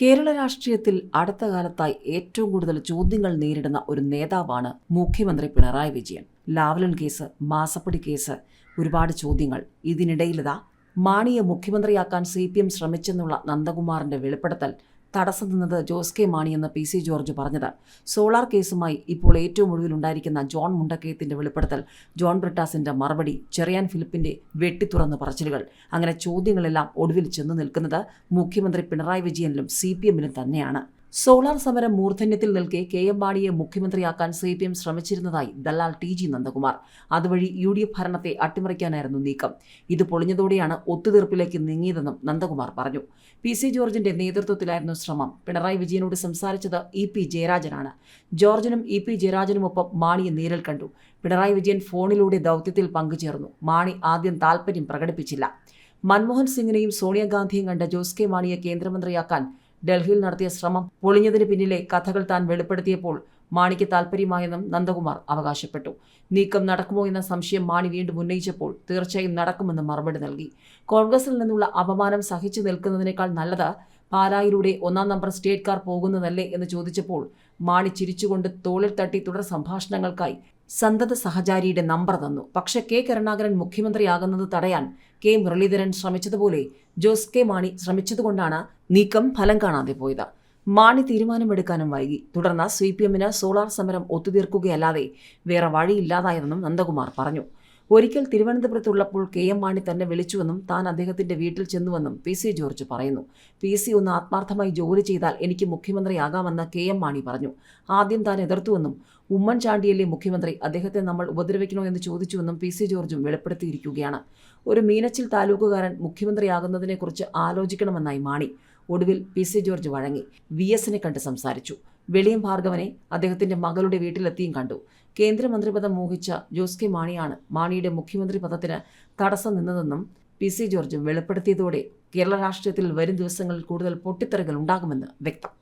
കേരള രാഷ്ട്രീയത്തിൽ അടുത്ത കാലത്തായി ഏറ്റവും കൂടുതൽ ചോദ്യങ്ങൾ നേരിടുന്ന ഒരു നേതാവാണ് മുഖ്യമന്ത്രി പിണറായി വിജയൻ. ലാവ്ലിൻ കേസ് മാസപ്പടി കേസ് ഒരുപാട് ചോദ്യങ്ങൾ. ഇതിനിടയിലിതാ മാണിയെ മുഖ്യമന്ത്രിയാക്കാൻ സി പി എം ശ്രമിച്ചെന്നുള്ള നന്ദകുമാറിന്റെ വെളിപ്പെടുത്തൽ തടസ്സം നിന്നത് ജോസ് കെ മാണി എന്ന പി സി ജോർജ് പറഞ്ഞത്. സോളാർ കേസുമായി ഇപ്പോൾ ഏറ്റവും ഒടുവിലുണ്ടായിരിക്കുന്ന ജോൺ മുണ്ടക്കയത്തിന്റെ വെളിപ്പെടുത്തൽ ജോൺ ബ്രിട്ടാസിന്റെ മറുപടി ചെറിയാൻ ഫിലിപ്പിന്റെ വെട്ടിത്തുറന്ന് പറച്ചിലുകൾ അങ്ങനെ ചോദ്യങ്ങളെല്ലാം ഒടുവിൽ ചെന്ന് നിൽക്കുന്നത് മുഖ്യമന്ത്രി പിണറായി വിജയനിലും സി പി എമ്മിലും തന്നെയാണ്. സോളാർ സമരം മൂർധന്യത്തിൽ നിൽക്കെ കെ എം മാണിയെ മുഖ്യമന്ത്രിയാക്കാൻ സി പി എം ശ്രമിച്ചിരുന്നതായി ദല്ലാൽ ടി ജി നന്ദകുമാർ. അതുവഴി യു ഡി എഫ് ഭരണത്തെ അട്ടിമറിക്കാനായിരുന്നു നീക്കം. ഇത് പൊളിഞ്ഞതോടെയാണ് ഒത്തുതീർപ്പിലേക്ക് നീങ്ങിയതെന്നും നന്ദകുമാർ പറഞ്ഞു. പി സി ജോർജിന്റെ നേതൃത്വത്തിലായിരുന്നു ശ്രമം. പിണറായി വിജയനോട് സംസാരിച്ചത് ഇ പി ജയരാജനാണ്. ജോർജിനും ഇ പി ജയരാജനുമൊപ്പം മാണിയെ നേരിൽ കണ്ടു. പിണറായി വിജയൻ ഫോണിലൂടെ ദൗത്യത്തിൽ പങ്കുചേർന്നു. മാണി ആദ്യം താൽപ്പര്യം പ്രകടിപ്പിച്ചില്ല. മൻമോഹൻ സിംഗിനെയും സോണിയാഗാന്ധിയും കണ്ട ജോസ് കെ മാണിയെ കേന്ദ്രമന്ത്രിയാക്കാൻ ഡൽഹിയിൽ നടത്തിയ ശ്രമം പൊളിഞ്ഞതിന് പിന്നിലെ കഥകൾ താൻ വെളിപ്പെടുത്തിയപ്പോൾ മാണിക്ക് താൽപ്പര്യമായെന്നും നന്ദകുമാർ അവകാശപ്പെട്ടു. നീക്കം നടക്കുമോ എന്ന സംശയം മാണി വീണ്ടും ഉന്നയിച്ചപ്പോൾ തീർച്ചയായും നടക്കുമെന്ന് മറുപടി നൽകി. കോൺഗ്രസിൽ നിന്നുള്ള അപമാനം സഹിച്ചു നിൽക്കുന്നതിനേക്കാൾ നല്ലത് പാലായിലൂടെ ഒന്നാം നമ്പർ സ്റ്റേറ്റ് കാർ പോകുന്നതല്ലേ എന്ന് ചോദിച്ചപ്പോൾ മാണി ചിരിച്ചുകൊണ്ട് തോളിൽ തട്ടി തുടർ സംഭാഷണങ്ങൾക്കായി സന്തത സഹചാരിയുടെ നമ്പർ തന്നു. പക്ഷേ കെ കരുണാകരൻ മുഖ്യമന്ത്രിയാകുന്നത് തടയാൻ കെ മുരളീധരൻ ശ്രമിച്ചതുപോലെ ജോസ് കെ മാണി ശ്രമിച്ചതുകൊണ്ടാണ് നീക്കം ഫലം കാണാതെ പോയത്. മാണി തീരുമാനമെടുക്കാനും വൈകി. തുടർന്ന് സി പി എമ്മിന് സോളാർ സമരം ഒത്തുതീർക്കുകയല്ലാതെ വേറെ വഴിയില്ലാതായതെന്നും നന്ദകുമാർ പറഞ്ഞു. ഒരിക്കൽ തിരുവനന്തപുരത്തുള്ളപ്പോൾ കെ എം മാണി തന്നെ വിളിച്ചുവെന്നും താൻ അദ്ദേഹത്തിന്റെ വീട്ടിൽ ചെന്നുവെന്നും പി സി ജോർജ് പറയുന്നു. പി സി ഒന്ന് ആത്മാർത്ഥമായി ജോലി ചെയ്താൽ എനിക്ക് മുഖ്യമന്ത്രിയാകാമെന്ന് കെ എം മാണി പറഞ്ഞു. ആദ്യം താൻ എതിർത്തുവെന്നും ഉമ്മൻചാണ്ടിയല്ലേ മുഖ്യമന്ത്രി അദ്ദേഹത്തെ നമ്മൾ ഉപദ്രവിക്കണോ എന്ന് ചോദിച്ചുവെന്നും പി സി ജോർജും വെളിപ്പെടുത്തിയിരിക്കുകയാണ്. ഒരു മീനച്ചിൽ താലൂക്കുകാരൻ മുഖ്യമന്ത്രിയാകുന്നതിനെക്കുറിച്ച് ആലോചിക്കണമെന്നായി മാണി. ഒടുവിൽ പി സി ജോർജ് വഴങ്ങി. വി എസിനെ കണ്ട് സംസാരിച്ചു. വെളിയം ഭാർഗവനെ അദ്ദേഹത്തിന്റെ മകളുടെ വീട്ടിലെത്തിയും കണ്ടു. കേന്ദ്രമന്ത്രിപദം മോഹിച്ച ജോസ് കെ മാണിയാണ് മാണിയുടെ മുഖ്യമന്ത്രി പദത്തിന് തടസ്സം നിന്നതെന്നും പി സി ജോർജ് വെളിപ്പെടുത്തിയതോടെ കേരള രാഷ്ട്രീയത്തിൽ വരും ദിവസങ്ങളിൽ കൂടുതൽ പൊട്ടിത്തെറികൾ ഉണ്ടാകുമെന്ന് വ്യക്തം.